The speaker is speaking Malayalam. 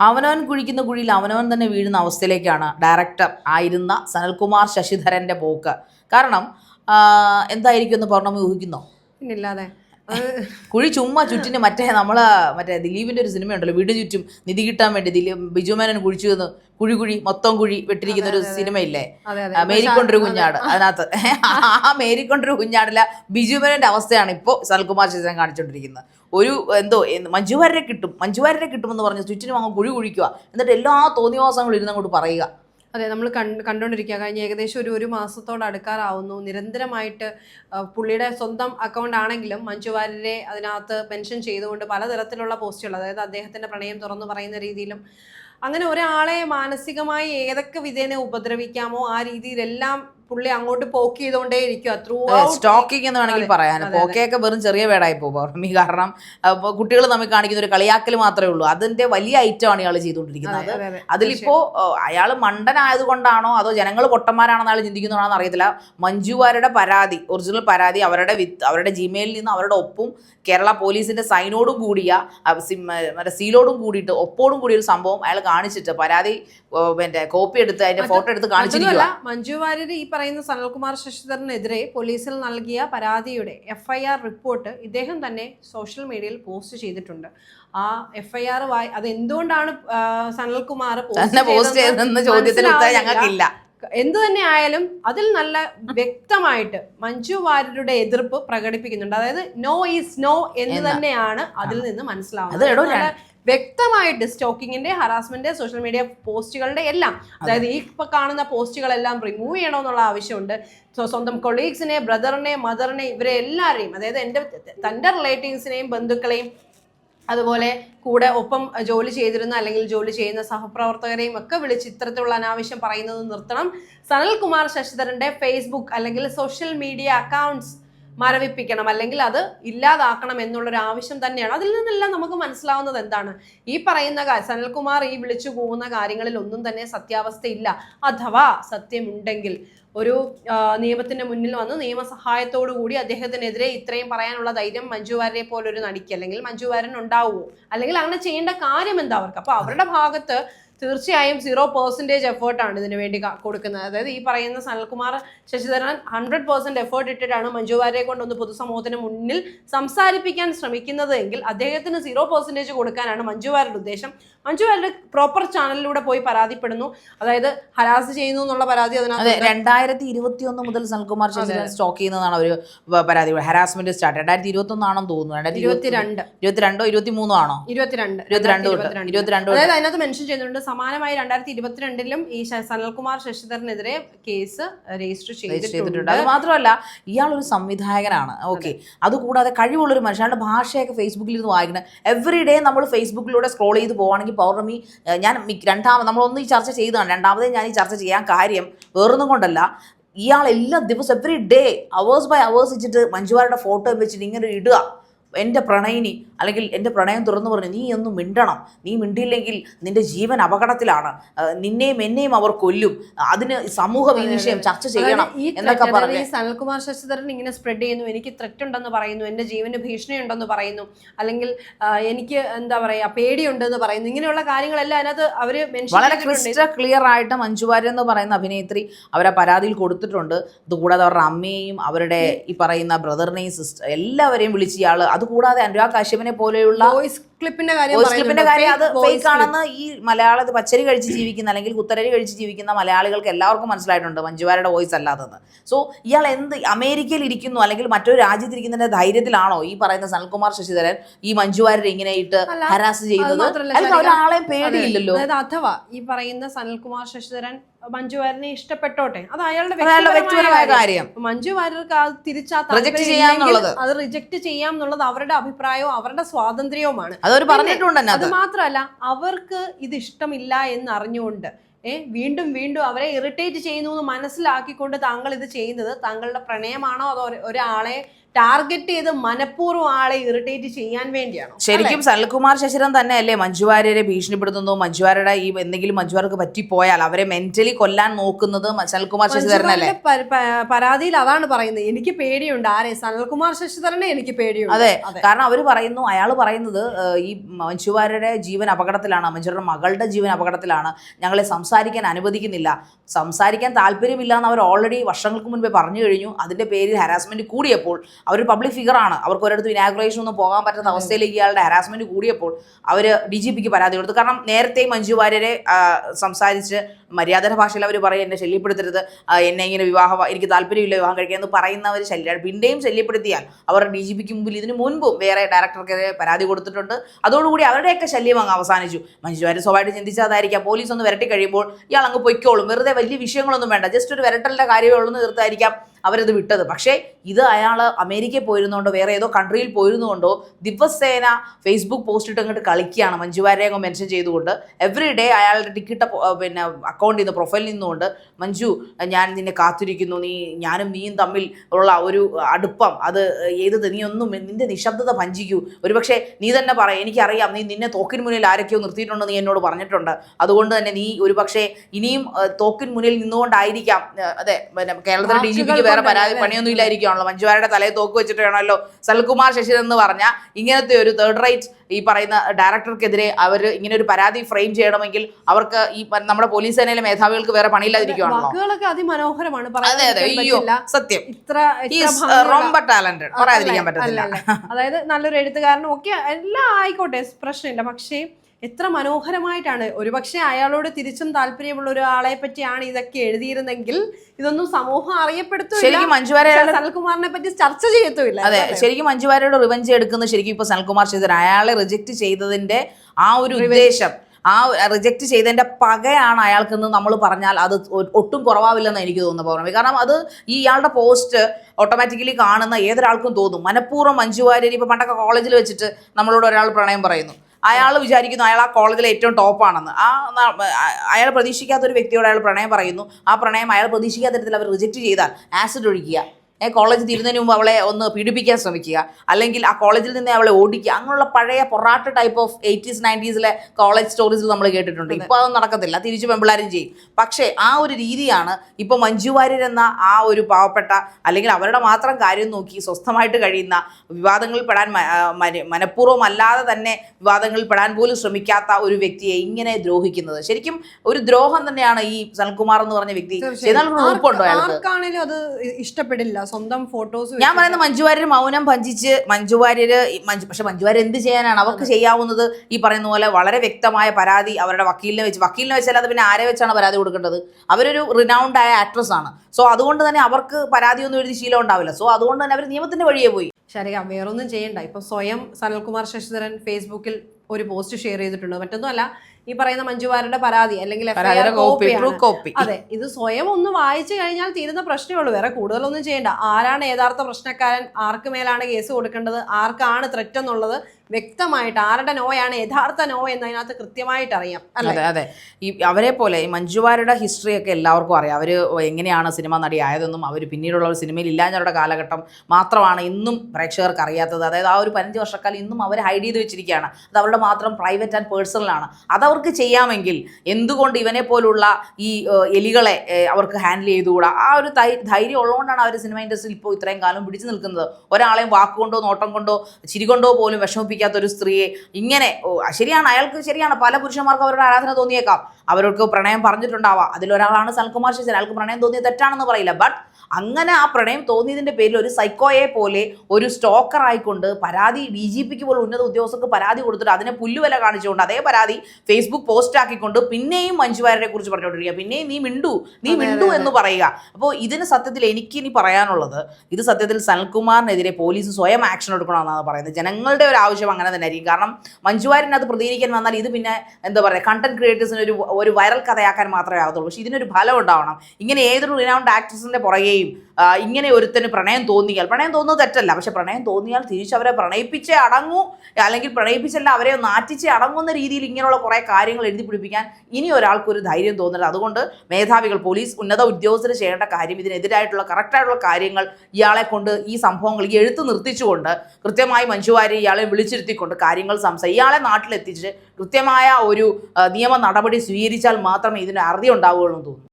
അവനവൻ കുഴിക്കുന്ന കുഴിയിൽ അവനവൻ തന്നെ വീഴുന്ന അവസ്ഥയിലേക്കാണ് ഡയറക്ടർ ആയിരുന്ന സനൽകുമാർ ശശിധരന്റെ പോക്ക്. കാരണം എന്തായിരിക്കും എന്ന് പൗർണമി ഊഹിക്കുന്നോ? ഇല്ലാതെ കുഴി ചുമ്മാ ചുറ്റിന് മറ്റേ നമ്മളെ മറ്റേ ദിലീപിന്റെ ഒരു സിനിമ ഉണ്ടല്ലോ വീട് ചുറ്റും നിധി കിട്ടാൻ വേണ്ടി ദിലീപ് ബിജുമേനൻ കുഴിച്ചു എന്ന് കുഴി കുഴി മൊത്തം കുഴി വെട്ടിരിക്കുന്ന ഒരു സിനിമയില്ലേ? മേരിക്കൊണ്ടൊരു കുഞ്ഞാട്. അതിനകത്ത്. ആ മേരിക്കൊണ്ടൊരു കുഞ്ഞാടില്ല. ബിജുമേനന്റെ അവസ്ഥയാണ് ഇപ്പോൾ സൽകുമാർ ചിത്രം കാണിച്ചുകൊണ്ടിരിക്കുന്നത് ഒരു എന്തോ എന്ത് മഞ്ജുവാരനെ കിട്ടും. മഞ്ജുവാരനെ കിട്ടുമെന്ന് പറഞ്ഞ് ചുറ്റിനും അങ്ങ് കുഴി കുഴിക്കുക എന്നിട്ട് എല്ലാ തോന്നിവാസങ്ങളും ഇരുന്നങ്ങോട്ട് പറയുക. അതെ നമ്മൾ കണ്ട് കണ്ടുകൊണ്ടിരിക്കുക കഴിഞ്ഞ ഏകദേശം ഒരു ഒരു മാസത്തോട് അടുക്കാറാവുന്നു. നിരന്തരമായിട്ട് പുള്ളിയുടെ സ്വന്തം അക്കൗണ്ട് ആണെങ്കിലും മഞ്ജു വാര്യരെ അതിനകത്ത് മെൻഷൻ ചെയ്തുകൊണ്ട് പലതരത്തിലുള്ള പോസ്റ്റുകൾ അതായത് അദ്ദേഹത്തിന്റെ പ്രണയം തുറന്നു പറയുന്ന രീതിയിലും അങ്ങനെ ഒരാളെ മാനസികമായി ഏതൊക്കെ വിധേന ഉപദ്രവിക്കാമോ ആ രീതിയിലെല്ലാം പുള്ളി അങ്ങോട്ട് പോക്ക് ചെയ്തോണ്ടേ ഇരിക്കുക ത്രൂ സ്റ്റോക്കിംഗ് എന്ന് വേണമെങ്കിൽ പറയാൻ പോക്കെയൊക്കെ വെറും ചെറിയ വേടായി പോകും ഈ കാരണം കുട്ടികൾ തമ്മിൽ കാണിക്കുന്ന ഒരു കളിയാക്കൽ മാത്രമേ ഉള്ളൂ. അതിന്റെ വലിയ ഐറ്റം ആണ് ഇയാൾ ചെയ്തുകൊണ്ടിരിക്കുന്നത്. അത് അതിലിപ്പോ അയാൾ മണ്ടനായത് കൊണ്ടാണോ അതോ ജനങ്ങൾ പൊട്ടന്മാരാണെന്ന് അയാൾ ചിന്തിക്കുന്നതാണെന്ന് അറിയത്തില്ല. മഞ്ജുവാരുടെ പരാതി ഒറിജിനൽ പരാതി അവരുടെ വിത്ത് അവരുടെ ജിമെയിലിൽ നിന്ന് അവരുടെ ഒപ്പും കേരള പോലീസിന്റെ സൈനോടും കൂടിയ മറ്റേ സീലോടും കൂടിയിട്ട് ഒപ്പോടും കൂടിയ ഒരു സംഭവം അയാൾ കാണിച്ചിട്ട് പരാതി കോപ്പി എടുത്ത് അതിന്റെ ഫോട്ടോ എടുത്ത് കാണിച്ചിട്ടില്ല അതുമല്ല മഞ്ജു വാര്യർ ഈ പറയുന്ന സനൽകുമാർ ശശിധരനെതിരെ പോലീസിൽ നൽകിയ പരാതിയുടെ എഫ് ഐ ആർ റിപ്പോർട്ട് ഇദ്ദേഹം തന്നെ സോഷ്യൽ മീഡിയയിൽ പോസ്റ്റ് ചെയ്തിട്ടുണ്ട്. ആ എഫ് ഐ ആർ വായി അത് എന്തുകൊണ്ടാണ് സനൽകുമാർ പോസ്റ്റ് ചോദ്യത്തിന് ഞങ്ങൾക്കില്ല. എന്തു തന്നെ ആയാലും അതിൽ നല്ല വ്യക്തമായിട്ട് മഞ്ജു വാര്യരുടെ എതിർപ്പ് പ്രകടിപ്പിക്കുന്നുണ്ട്. അതായത് നോ ഈസ് നോ എന്ന്. തന്നെയാണ് അതിൽ നിന്ന് മനസ്സിലാവുന്നത്. വ്യക്തമായിട്ട് സ്റ്റോക്കിങ്ങിന്റെ ഹറാസ്മെന്റ് സോഷ്യൽ മീഡിയ പോസ്റ്റുകളുടെ എല്ലാം അതായത് ഈ ഇപ്പൊ കാണുന്ന പോസ്റ്റുകളെല്ലാം റിമൂവ് ചെയ്യണമെന്നുള്ള ആവശ്യമുണ്ട്. സോ സ്വന്തം കൊളീഗ്സിനെ ബ്രദറിനെ മദറിനെ ഇവരെ എല്ലാവരെയും അതായത് എന്റെ തന്റെ റിലേറ്റീവ്സിനെയും ബന്ധുക്കളെയും അതുപോലെ കൂടെ ഒപ്പം ജോലി ചെയ്തിരുന്ന അല്ലെങ്കിൽ ജോലി ചെയ്യുന്ന സഹപ്രവർത്തകരെയും ഒക്കെ വിളിച്ച് ഇത്തരത്തിലുള്ള അനാവശ്യം പറയുന്നത് നിർത്തണം. സനൽകുമാർ ശശിധരന്റെ ഫേസ്ബുക്ക് അല്ലെങ്കിൽ സോഷ്യൽ മീഡിയ അക്കൗണ്ട്സ് മരവിപ്പിക്കണം അല്ലെങ്കിൽ അത് ഇല്ലാതാക്കണം എന്നുള്ളൊരു ആവശ്യം തന്നെയാണ്. അതിൽ നിന്നെല്ലാം നമുക്ക് മനസ്സിലാവുന്നത് എന്താണ്? ഈ പറയുന്ന സനൽകുമാർ ഈ വിളിച്ചു പോകുന്ന കാര്യങ്ങളിൽ ഒന്നും തന്നെ സത്യാവസ്ഥയില്ല. അഥവാ സത്യമുണ്ടെങ്കിൽ ഒരു നിയമത്തിന്റെ മുന്നിൽ വന്ന് നിയമസഹായത്തോടു കൂടി അദ്ദേഹത്തിനെതിരെ ഇത്രയും പറയാനുള്ള ധൈര്യം മഞ്ജു പോലെ ഒരു നടിക്ക് അല്ലെങ്കിൽ മഞ്ജു വാര്യൻ ഉണ്ടാവുമോ? അല്ലെങ്കിൽ അങ്ങനെ ചെയ്യേണ്ട കാര്യം എന്താ അവർക്ക്? അപ്പൊ അവരുടെ ഭാഗത്ത് തീർച്ചയായും സീറോ പെർസെന്റേജ് എഫേർട്ടാണ് ഇതിനു വേണ്ടി കൊടുക്കുന്നത്. അതായത് ഈ പറയുന്ന Sanalkumar Sasidharan hundred percent effort ഇട്ടിട്ടാണ് മഞ്ജു വാര്യരെ കൊണ്ടൊന്ന് പൊതുസമൂഹത്തിന് മുന്നിൽ സംസാരിപ്പിക്കാൻ ശ്രമിക്കുന്നത് എങ്കിൽ അദ്ദേഹത്തിന് സീറോ പെർസെന്റേജ് കൊടുക്കാനാണ് മഞ്ജു വാര്യരുടെ ഉദ്ദേശം. മഞ്ജു പേരുടെ പ്രോപ്പർ ചാനലിലൂടെ പോയി പരാതിപ്പെടുന്നു. അതായത് ഹരാസ് ചെയ്യുന്നു എന്നുള്ള പരാതി അതിനകത്ത് രണ്ടായിരത്തി ഇരുപത്തി ഒന്ന് മുതൽ സൽകുമാർ ശശിധരൻ സ്റ്റോക്ക് ചെയ്യുന്നതാണ് ഒരു പരാതി. Harassment start. രണ്ടായിരത്തി ഇരുപത്തി ഒന്നാണെന്ന് തോന്നുന്നു. രണ്ടായിരത്തി ഇരുപത്തിരണ്ട്. ഇരുപത്തിരണ്ടോ ഇരുപത്തി മൂന്നോ ആണോ? ഇരുപത്തിരണ്ട്. ഇരുപത്തിരണ്ട് ഇരുപത്തിരണ്ട്. അതായത് അതിനകത്ത് മെൻഷൻ ചെയ്യുന്നുണ്ട് സമാനമായി രണ്ടായിരത്തി ഇരുപത്തിരണ്ടിലും ഈ സനൽകുമാർ ശശിധരനെതിരെ കേസ് രജിസ്റ്റർ ചെയ്തിട്ടുണ്ട്. അത് മാത്രമല്ല ഇയാൾ ഒരു സംവിധായകനാണ്. ഓക്കെ അതുകൂടാതെ കഴിവുള്ളൊരു മനുഷ്യൻ. ഭാഷയൊക്കെ ഫേസ്ബുക്കിൽ ഇരുന്ന് വായിക്കുന്നത് എവറി ഡേ നമ്മൾ ഫേസ്ബുക്കിലൂടെ സ്ക്രോൾ ചെയ്ത് പോവുകയാണെങ്കിൽ പൗർണമി ഞാൻ രണ്ടാമത് നമ്മളൊന്ന് ഈ ചർച്ച ചെയ്തതാണ്. രണ്ടാമതേ ഞാൻ ഈ ചർച്ച ചെയ്യാൻ കാര്യം വേറൊന്നും കൊണ്ടല്ല. ഇയാൾ എല്ലാ ദിവസവും every day hours by hours വെച്ചിട്ട് മഞ്ജുവാരുടെ ഫോട്ടോ വെച്ചിട്ട് ഇങ്ങനെ ഇടുക. എന്റെ പ്രണയിനി അല്ലെങ്കിൽ എന്റെ പ്രണയം തുറന്നു പറഞ്ഞു നീ ഒന്നും മിണ്ടണം. നീ മിണ്ടിയില്ലെങ്കിൽ നിന്റെ ജീവൻ അപകടത്തിലാണ്. നിന്നെയും എന്നെയും അവർ കൊല്ലും. അതിന് സമൂഹം ഈ വിഷയം ചർച്ച ചെയ്യണം എന്നൊക്കെ പറഞ്ഞു. സനൽകുമാർ ശശിധരൻ ഇങ്ങനെ സ്പ്രെഡ് ചെയ്യുന്നു. എനിക്ക് ത്രെറ്റ് ഉണ്ടെന്ന് പറയുന്നു. എന്റെ ജീവന് ഭീഷണിയുണ്ടെന്ന് പറയുന്നു. അല്ലെങ്കിൽ എനിക്ക് എന്താ പറയാ പേടിയുണ്ടെന്ന് പറയുന്നു. ഇങ്ങനെയുള്ള കാര്യങ്ങളെല്ലാം അതിനകത്ത് മെൻഷൻ വളരെ ക്രിസ്റ്റൽ ക്ലിയർ ആയിട്ട് മഞ്ജുവാര്യ എന്ന് പറയുന്ന അഭിനേത്രി അവരെ പരാതിയിൽ കൊടുത്തിട്ടുണ്ട്. അതുകൂടാതെ അവരുടെ അമ്മയെയും അവരുടെ ഈ പറയുന്ന ബ്രദറിനെയും സിസ്റ്റർ എല്ലാവരെയും വിളിച്ച് ഇയാൾ അതുകൂടാതെ അനുരാഗ് കാശ്യപിനെ പോലെയുള്ള ക്ലിപ്പിന്റെ കാര്യം വോയിസ് ക്ലിപ്പിന്റെ കാര്യം അത് ഫേക്ക് ആണെന്ന് ഈ മലയാളത്തിൽ പച്ചരി കഴിച്ച് ജീവിക്കുന്ന അല്ലെങ്കിൽ കുത്തരരി കഴിച്ച് ജീവിക്കുന്ന മലയാളികൾക്ക് എല്ലാവർക്കും മനസ്സിലായിട്ടുണ്ട് മഞ്ജുവാരുടെ വോയിസ് അല്ലാതെന്ന് സോ ഇയാൾ എന്ത് അമേരിക്കയിൽ ഇരിക്കുന്നു അല്ലെങ്കിൽ മറ്റൊരു രാജ്യത്ത് ഇരിക്കുന്നതിന്റെ ധൈര്യത്തിലാണോ ഈ പറയുന്ന സനൽകുമാർ ശശിധരൻ ഈ മഞ്ജുവാരെ ഇങ്ങനെ ഇട്ട് ഹരാസ് ചെയ്യുന്നത്. ഒരാളെയും പേടിയില്ലല്ലോ. അഥവാ ഈ പറയുന്ന സനൽകുമാർ ശശിധരൻ മഞ്ജുവാരനെ ഇഷ്ടപ്പെട്ടോട്ടെ? അത് അയാളുടെ വ്യക്തിപരമായ കാര്യം. മഞ്ജുവാരർക്ക് അപ്പൊ മഞ്ജു വാര്യർക്ക് അത് തിരിച്ചാ. അത് റിജക്ട് ചെയ്യാം എന്നുള്ളത് അവരുടെ അഭിപ്രായവും അവരുടെ സ്വാതന്ത്ര്യവുമാണ്. പിന്നെ പറഞ്ഞിട്ടുണ്ട് അത്. അത് മാത്രമല്ല അവർക്ക് ഇത് ഇഷ്ടമില്ല എന്ന് അറിഞ്ഞുകൊണ്ട് ഏഹ് വീണ്ടും വീണ്ടും അവരെ ഇറിറ്റേറ്റ് ചെയ്യുന്നു എന്ന് മനസ്സിലാക്കിക്കൊണ്ട് താങ്കൾ ഇത് ചെയ്യുന്നത് താങ്കളുടെ പ്രണയമാണോ അതോ ഒരാളെ ടാർഗറ്റ് ചെയ്ത് മനഃപൂർവം ആളെ ഇറിറ്റേറ്റ് ചെയ്യാൻ വേണ്ടിയാണ്? ശരിക്കും സനൽകുമാർ ശശിധരൻ തന്നെയല്ലേ മഞ്ജുവാര്യരെ ഭീഷണിപ്പെടുത്തുന്നു? മഞ്ജുവാരുടെ ഈ എന്തെങ്കിലും മഞ്ജുവാർക്ക് പറ്റിപ്പോയാൽ അവരെ മെന്റലി കൊല്ലാൻ നോക്കുന്നത് സനൽകുമാർ ശശിധരനല്ലേ? പരാതിയിൽ അതാണ് പറയുന്നത്. എനിക്ക് പേടിയുണ്ട്. ആരെ? സനൽകുമാർ ശശിധരനെ എനിക്ക് പേടിയുണ്ട്. അതെ. കാരണം അവർ പറയുന്നു അയാൾ പറയുന്നത് ഈ മഞ്ജുവാരുടെ ജീവൻ അപകടത്തിലാണ് മഞ്ജുവാരുടെ മകളുടെ ജീവൻ അപകടത്തിലാണ്. ഞങ്ങളെ സംസാരിക്കാൻ അനുവദിക്കുന്നില്ല. സംസാരിക്കാൻ താല്പര്യമില്ല എന്ന് അവർ ഓൾറെഡി വർഷങ്ങൾക്ക് മുൻപേ പറഞ്ഞു കഴിഞ്ഞു. അതിന്റെ പേരിൽ ഹരാസ്മെന്റ് കൂടിയപ്പോൾ അവർ പബ്ലിക് ഫിഗറാണ് അവർക്ക് ഒരിടത്ത് ഇനാഗ്രേഷൻ ഒന്നും പോകാൻ പറ്റുന്ന അവസ്ഥയിലേക്ക് ഇയാളുടെ ഹരാസ്മെന്റ് കൂടിയപ്പോൾ അവർ ഡി ജി പിക്ക് പരാതി കൊടുത്തു. കാരണം നേരത്തെ മഞ്ജു വാര്യരെ സംസാരിച്ച് മര്യാദയുടെ ഭാഷയിൽ അവർ പറയും എന്നെ ശല്യപ്പെടുത്തരുത്. എന്നെ ഇങ്ങനെ വിവാഹം എനിക്ക് താല്പര്യമില്ല വിവാഹം കഴിക്കാൻ. എന്ന് പറയുന്നവർ ശല്യം പിന്നെയും ശല്യപ്പെടുത്തിയാൽ അവർ ഡി ജി പിക്ക് മുമ്പിൽ ഇതിനു മുൻപും വേറെ ഡയറക്ടർക്കെതിരെ പരാതി കൊടുത്തിട്ടുണ്ട്. അതോടുകൂടി അവരുടെയൊക്കെ ശല്യം അങ്ങ് അവസാനിച്ചു. മഞ്ജു സ്വഭാവമായിട്ട് ചിന്തിച്ചതായിരിക്കാം പോലീസ് ഒന്ന് വരട്ടി കഴിയുമ്പോൾ ഇയാൾ അങ്ങ് പൊയ്ക്കോളും. വെറുതെ വലിയ വിഷയങ്ങളൊന്നും വേണ്ട. ജസ്റ്റ് ഒരു വരട്ടലിന്റെ കാര്യമേ ഉള്ളൂ എന്ന് തീർത്തായിരിക്കാം അവരത് വിട്ടത്. പക്ഷേ ഇത് അയാൾ അമേരിക്കയിൽ പോയിരുന്നുകൊണ്ടോ വേറെ ഏതോ കൺട്രിയിൽ പോയിരുന്നുകൊണ്ടോ ദിവസേന ഫേസ്ബുക്ക് പോസ്റ്റ് ഇട്ട് അങ്ങോട്ട് കളിക്കുകയാണ് മഞ്ജുവാരെ അങ്ങ് മെൻഷൻ ചെയ്തുകൊണ്ട്. എവറി ഡേ അയാളുടെ ടിക്കറ്റ് പിന്നെ അക്കൗണ്ടിൽ നിന്ന് പ്രൊഫൈലിൽ നിന്നുകൊണ്ട് മഞ്ജു ഞാൻ നിന്നെ കാത്തിരിക്കുന്നു. നീ ഞാനും നീയും തമ്മിൽ ഉള്ള ഒരു അടുപ്പം അത് ഏത് നീ ഒന്നും നിന്റെ നിശബ്ദത ഭഞ്ചിക്കൂ. ഒരുപക്ഷെ നീ തന്നെ പറ എനിക്കറിയാം നീ നിന്നെ തോക്കിന് മുന്നിൽ ആരൊക്കെയോ നിർത്തിയിട്ടുണ്ടെന്ന് നീ എന്നോട് പറഞ്ഞിട്ടുണ്ട്. അതുകൊണ്ട് തന്നെ നീ ഒരുപക്ഷെ ഇനിയും തോക്കിൻ തോക്കിന് മുന്നിൽ നിന്നുകൊണ്ടായിരിക്കാം. അതെ പിന്നെ കേരളത്തിലെ ഡി ജി പിക്ക് വേറെ പരാതി പണിയൊന്നും ഇല്ലായിരിക്കുമല്ലോ മഞ്ജുവാരുടെ തലയിൽ തോക്ക് വെച്ചിട്ടാണല്ലോ വേണമല്ലോ സൽകുമാർ ശശിധരൻ എന്ന് പറഞ്ഞ ഇങ്ങനത്തെ ഒരു തേർഡ് റൈറ്റ് ഈ പറയുന്ന ഡയറക്ടർക്കെതിരെ അവർ ഇങ്ങനെ ഒരു പരാതി ഫ്രെയിം ചെയ്യണമെങ്കിൽ അവർക്ക് ഈ നമ്മുടെ പോലീസ് സേനയിലെ മേധാവികൾക്ക് വേറെ പണിയില്ലാതിരിക്കുകയാണ് അതിമനോഹരമാണ്. അതെ അതെ അയ്യോ പറ്റില്ല. സത്യം. ഇത്ര ടാലന്റഡ് പറയാതിരിക്കാൻ പറ്റത്തില്ല. അല്ല. അതായത് നല്ലൊരു എഴുത്തുകാരനും ഒക്കെ എല്ലാം ആയിക്കോട്ടെ പ്രശ്നമില്ല പക്ഷേ എത്ര മനോഹരമായിട്ടാണ്. ഒരുപക്ഷെ അയാളോട് തിരിച്ചും താല്പര്യമുള്ള ഒരാളെ പറ്റിയാണ് ഇതൊക്കെ എഴുതിയിരുന്നെങ്കിൽ ഇതൊന്നും സമൂഹം അറിയപ്പെടുത്തില്ല ശരിക്കും മഞ്ജുവാരെ സനൽകുമാറിനെ പറ്റി ചർച്ച ചെയ്യത്തുമില്ല. അതെ ശരിക്കും മഞ്ജുവാരയുടെ റിവഞ്ച് എടുക്കുന്നത് ശരിക്കും ഇപ്പൊ സനൽകുമാർ ചെയ്തത്. അയാളെ റിജക്ട് ചെയ്തതിന്റെ ആ ഒരു ഉദ്ദേശം ആ റിജക്ട് ചെയ്തതിന്റെ പകയാണ് അയാൾക്കെന്ന് നമ്മൾ പറഞ്ഞാൽ അത് ഒട്ടും കുറവാവില്ലെന്ന് എനിക്ക് തോന്നുന്നു പൗർണമി. കാരണം അത് ഈ ഇയാളുടെ പോസ്റ്റ് ഓട്ടോമാറ്റിക്കലി കാണുന്ന ഏതൊരാൾക്കും തോന്നും. മനഃപൂർവം മഞ്ജു വാര്യർ ഇപ്പൊ പണ്ടൊക്കെ കോളേജിൽ വെച്ചിട്ട് നമ്മളോട് ഒരാൾ പ്രണയം പറയുന്നു. അയാൾ വിചാരിക്കുന്നു അയാൾ ആ കോളേജിലെ ഏറ്റവും ടോപ്പാണെന്ന് ആ അയാൾ പ്രതീക്ഷിക്കാത്ത ഒരു വ്യക്തിയോട് അയാൾ പ്രണയം പറയുന്നു. ആ പ്രണയം അയാൾ പ്രതീക്ഷിക്കാത്ത തരത്തിൽ അവർ റിജക്ട് ചെയ്താൽ ആസിഡ് ഒഴിക്കുക. കോളേജ് തീരുന്നതിന് മുമ്പ് അവളെ ഒന്ന് പീഡിപ്പിക്കാൻ ശ്രമിക്കുക. അല്ലെങ്കിൽ ആ കോളേജിൽ നിന്ന് അവളെ ഓടിക്കുക. അങ്ങനെയുള്ള പഴയ പൊറാട്ട ടൈപ്പ് ഓഫ് എയ്റ്റീസ് നയന്റീസിലെ കോളേജ് സ്റ്റോറീസിൽ നമ്മൾ കേട്ടിട്ടുണ്ട്. ഇപ്പോൾ അതൊന്നും നടക്കത്തില്ല. തിരിച്ചു പെമ്പിളാരും ചെയ്യും. പക്ഷേ ആ ഒരു രീതിയാണ് ഇപ്പോൾ മഞ്ജു വാര്യർ എന്ന ആ ഒരു പാവപ്പെട്ട അല്ലെങ്കിൽ അവരുടെ മാത്രം കാര്യം നോക്കി സ്വസ്ഥമായിട്ട് കഴിയുന്ന വിവാദങ്ങളിൽ പെടാൻ മനഃപൂർവം അല്ലാതെ തന്നെ വിവാദങ്ങളിൽ പെടാൻ പോലും ശ്രമിക്കാത്ത ഒരു വ്യക്തിയെ ഇങ്ങനെ ദ്രോഹിക്കുന്നത്. ശരിക്കും ഒരു ദ്രോഹം തന്നെയാണ് ഈ സനൽകുമാർ എന്ന് പറഞ്ഞ വ്യക്തി. അയാൾക്ക്? ആർക്കാണേലും അത് ഇഷ്ടപ്പെടില്ല. സ്വന്തം ഫോട്ടോസ് ഞാൻ പറയുന്നത് മഞ്ജു വാര്യർ മൗനം ഭഞ്ചിച്ച് മഞ്ജു വാര്യര് മഞ്ജു പക്ഷെ മഞ്ജു വാര്യർ എന്ത് ചെയ്യാനാണ്? അവർക്ക് ചെയ്യാവുന്നത് ഈ പറയുന്ന പോലെ വളരെ വ്യക്തമായ പരാതി അവരുടെ വക്കീലിനെ വെച്ച് വക്കീലിനെ വെച്ചാൽ അത് പിന്നെ ആരെ വെച്ചാണ് പരാതി കൊടുക്കേണ്ടത്? അവരൊരു റിനൗണ്ട് ആയ ആക്ട്രസ് ആണ്. സോ അതുകൊണ്ട് തന്നെ അവർക്ക് പരാതിയൊന്നും എഴുതി ശീലം ഉണ്ടാവില്ല. സോ അതുകൊണ്ട് തന്നെ അവർ നിയമത്തിന്റെ വഴിയെ പോയി. ശരിയാ വേറൊന്നും ചെയ്യണ്ട. ഇപ്പൊ സ്വയം സനൽകുമാർ ശശിധരൻ ഫേസ്ബുക്കിൽ ഒരു പോസ്റ്റ് ഷെയർ ചെയ്തിട്ടുണ്ട്. മറ്റൊന്നുമല്ല ഈ പറയുന്ന മഞ്ജുവാരുടെ പരാതി അല്ലെങ്കിൽ കോപ്പി കോപ്പി അതെ ഇത് സ്വയം ഒന്ന് വായിച്ചു കഴിഞ്ഞാൽ തീരുന്ന പ്രശ്നമേ ഉള്ളൂ. വേറെ കൂടുതലൊന്നും ചെയ്യേണ്ട. ആരാണ് യഥാർത്ഥ പ്രശ്നക്കാരൻ? ആർക്ക് മേലാണ് കേസ് കൊടുക്കേണ്ടത്? ആർക്കാണ് ത്രെറ്റ് എന്നുള്ളത് വ്യക്തമായിട്ട് ആരുടെ നോയാണ് യഥാർത്ഥ നോ എന്നതിനകത്ത് കൃത്യമായിട്ട് അറിയാം. അതെ അതെ. ഈ അവരെ പോലെ ഈ മഞ്ജുവാരുടെ ഹിസ്റ്ററി ഒക്കെ എല്ലാവർക്കും അറിയാം. അവർ എങ്ങനെയാണ് സിനിമ നടി ആയതെന്നും അവർ പിന്നീടുള്ള ഒരു സിനിമയിൽ ഇല്ലാഞ്ഞവരുടെ കാലഘട്ടം മാത്രമാണ് ഇന്നും പ്രേക്ഷകർക്ക് അറിയാത്തത്. അതായത് ആ ഒരു പതിനഞ്ച് വർഷക്കാലം ഇന്നും അവർ ഹൈഡ് ചെയ്ത് വെച്ചിരിക്കുകയാണ്. അത് അവരുടെ മാത്രം പ്രൈവറ്റ് ആൻഡ് പേഴ്സണലാണ് അതവർക്ക് ചെയ്യാമെങ്കിൽ എന്തുകൊണ്ട് ഇവനെ പോലുള്ള ഈ എലികളെ അവർക്ക് ഹാൻഡിൽ ചെയ്തുകൂടാ? ആ ഒരു ധൈര്യം ഉള്ളതുകൊണ്ടാണ് അവർ സിനിമ ഇൻഡസ്ട്രിയിൽ ഇപ്പോൾ ഇത്രയും കാലം പിടിച്ചു നിൽക്കുന്നത്. ഒരാളെയും വാക്കുകൊണ്ടോ നോട്ടം കൊണ്ടോ ചിരി കൊണ്ടോ പോലും വിഷമിപ്പിക്കാത്ത ഒരു സ്ത്രീയെ ഇങ്ങനെ ശരിയാണ് അയാൾക്ക് ശരിയാണ്. പല പുരുഷന്മാർക്കും അവരുടെ ആരാധന തോന്നിയേക്കാം. അവർക്ക് പ്രണയം പറഞ്ഞിട്ടുണ്ടാവാം. അതിലൊരാളാണ് സൽകുമാർ ശശി അയാൾക്ക് പ്രണയം തോന്നിയത് തെറ്റാണെന്ന് പറയില്ല. ബട്ട് അങ്ങനെ ആ പ്രണയം തോന്നിയതിന്റെ പേരിൽ ഒരു സൈക്കോയെ പോലെ ഒരു സ്റ്റോക്കർ ആയിക്കൊണ്ട് പരാതി ഡി ജി പിക്ക് പോലും ഉന്നത ഉദ്യോഗസ്ഥർക്ക് പരാതി കൊടുത്തിട്ട് അതിനെ പുല്ലുവല കാണിച്ചുകൊണ്ട് അതേ പരാതി ഫേസ്ബുക്ക് പോസ്റ്റ് ആക്കിക്കൊണ്ട് പിന്നെയും മഞ്ജുവാരനെ കുറിച്ച് പറഞ്ഞുകൊണ്ടിരിക്കുക. പിന്നെയും നീ മിണ്ടു നീ മിണ്ടു എന്ന് പറയുക. അപ്പോൾ ഇതിന് സത്യത്തിൽ എനിക്ക് ഇനി പറയാനുള്ളത് ഇത് സത്യത്തിൽ സനൽകുമാറിനെതിരെ പോലീസ് സ്വയം ആക്ഷൻ എടുക്കണമെന്നാണ് പറയുന്നത്. ജനങ്ങളുടെ ഒരു ആവശ്യം അങ്ങനെ തന്നെ ആയിരിക്കും. കാരണം മഞ്ജുവാരിനകത്ത് പ്രതികരിക്കാൻ വന്നാൽ ഇത് പിന്നെ എന്താ പറയുക കണ്ടന്റ് ക്രിയേറ്റേഴ്സിന് ഒരു ഒരു വൈറൽ കഥയാക്കാൻ മാത്രമേ ആകത്തുള്ളൂ. പക്ഷേ ഇതിനൊരു ഫലം ഉണ്ടാവണം. ഇങ്ങനെ ഏതൊരു റിനൗണ്ട് ആക്ട്രസിന്റെ പുറകെയും ആ, ഇങ്ങനെ ഒരുത്തന് പ്രണയം തോന്നിയാൽ പ്രണയം തോന്നുന്നത് തെറ്റല്ല. പക്ഷെ പ്രണയം തോന്നിയാൽ തിരിച്ചവരെ പ്രണയിപ്പിച്ചേ അടങ്ങൂ. അല്ലെങ്കിൽ പ്രണയിപ്പിച്ചല്ല അവരെ നാറ്റിച്ചേ അടങ്ങുന്ന രീതിയിൽ ഇങ്ങനെയുള്ള കുറേ കാര്യങ്ങൾ എഴുതി പിടിപ്പിക്കാൻ ഇനി ഒരാൾക്കൊരു ധൈര്യം തോന്നരുത്. അതുകൊണ്ട് മേധാവികൾ പോലീസ് ഉന്നത ഉദ്യോഗസ്ഥർ ചെയ്യേണ്ട കാര്യം ഇതിനെതിരായിട്ടുള്ള കറക്റ്റായിട്ടുള്ള കാര്യങ്ങൾ ഇയാളെ കൊണ്ട് ഈ സംഭവങ്ങൾ ഈ എഴുത്ത് നിർത്തിച്ചുകൊണ്ട് കൃത്യമായി മഞ്ജുവാരി ഇയാളെ വിളിച്ചിരുത്തിക്കൊണ്ട് കാര്യങ്ങൾ സംസാരിക്കും ഇയാളെ നാട്ടിലെത്തിച്ച് കൃത്യമായ ഒരു നിയമ നടപടി സ്വീകരിച്ചാൽ മാത്രമേ ഇതിന് അറുതി ഉണ്ടാവുകയുള്ളൂ തോന്നുന്നു.